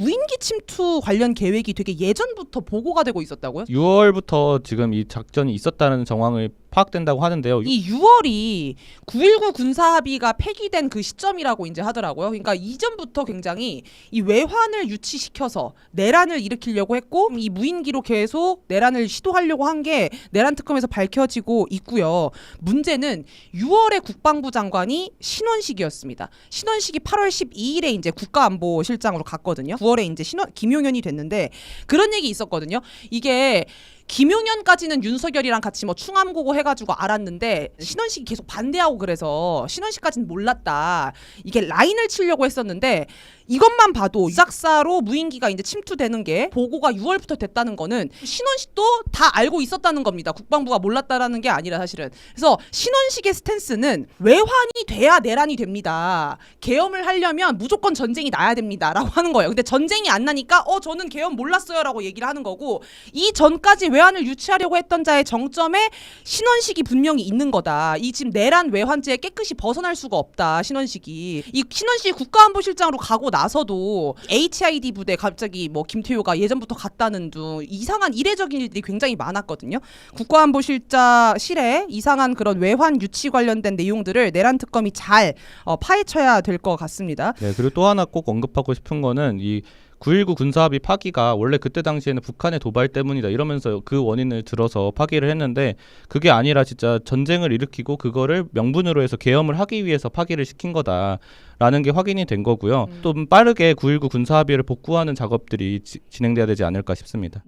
무인기 침투 관련 계획이 되게 예전부터 보고가 되고 있었다고요? 6월부터 지금 이 작전이 있었다는 정황을 파악된다고 하는데요. 이 6월이 9.19 군사합의가 폐기된 그 시점이라고 이제 하더라고요. 그러니까 이전부터 굉장히 이 외환을 유치시켜서 내란을 일으키려고 했고 이 무인기로 계속 내란을 시도하려고 한 게 내란 특검에서 밝혀지고 있고요. 문제는 6월에 국방부 장관이 신원식이었습니다. 신원식이 8월 12일에 이제 국가안보실장으로 갔거든요. 9월에 이제 신원 김용현이 됐는데 그런 얘기 있었거든요. 이게 김용현까지는 윤석열이랑 같이 뭐 충암고고 해가지고 알았는데 신원식이 계속 반대하고 그래서 신원식까지는 몰랐다. 이게 라인을 치려고 했었는데 이것만 봐도 유작사로 무인기가 이제 침투되는 게 보고가 6월부터 됐다는 거는 신원식도 다 알고 있었다는 겁니다. 국방부가 몰랐다라는 게 아니라 사실은. 그래서 신원식의 스탠스는 외환이 돼야 내란이 됩니다. 계엄을 하려면 무조건 전쟁이 나야 됩니다라고 하는 거예요. 근데 전쟁이 안 나니까 어 저는 계엄 몰랐어요라고 얘기를 하는 거고 이 전까지 외환을 유치하려고 했던 자의 정점에 신원식이 분명히 있는 거다. 이 지금 내란 외환제에 깨끗이 벗어날 수가 없다. 신원식이 이 신원식이 국가안보실장으로 가고 나서도 HID 부대 갑자기 뭐 김태효가 예전부터 갔다는 둥 이상한 이례적인 일들이 굉장히 많았거든요. 국가안보실장실에 이상한 그런 외환 유치 관련된 내용들을 내란 특검이 잘 어, 파헤쳐야 될 것 같습니다. 네, 그리고 또 하나 꼭 언급하고 싶은 거는 이 9.19 군사합의 파기가 원래 그때 당시에는 북한의 도발 때문이다 이러면서 그 원인을 들어서 파기를 했는데 그게 아니라 진짜 전쟁을 일으키고 그거를 명분으로 해서 계엄을 하기 위해서 파기를 시킨 거다라는 게 확인이 된 거고요. 좀 빠르게 9.19 군사합의를 복구하는 작업들이 지- 진행돼야 되지 않을까 싶습니다.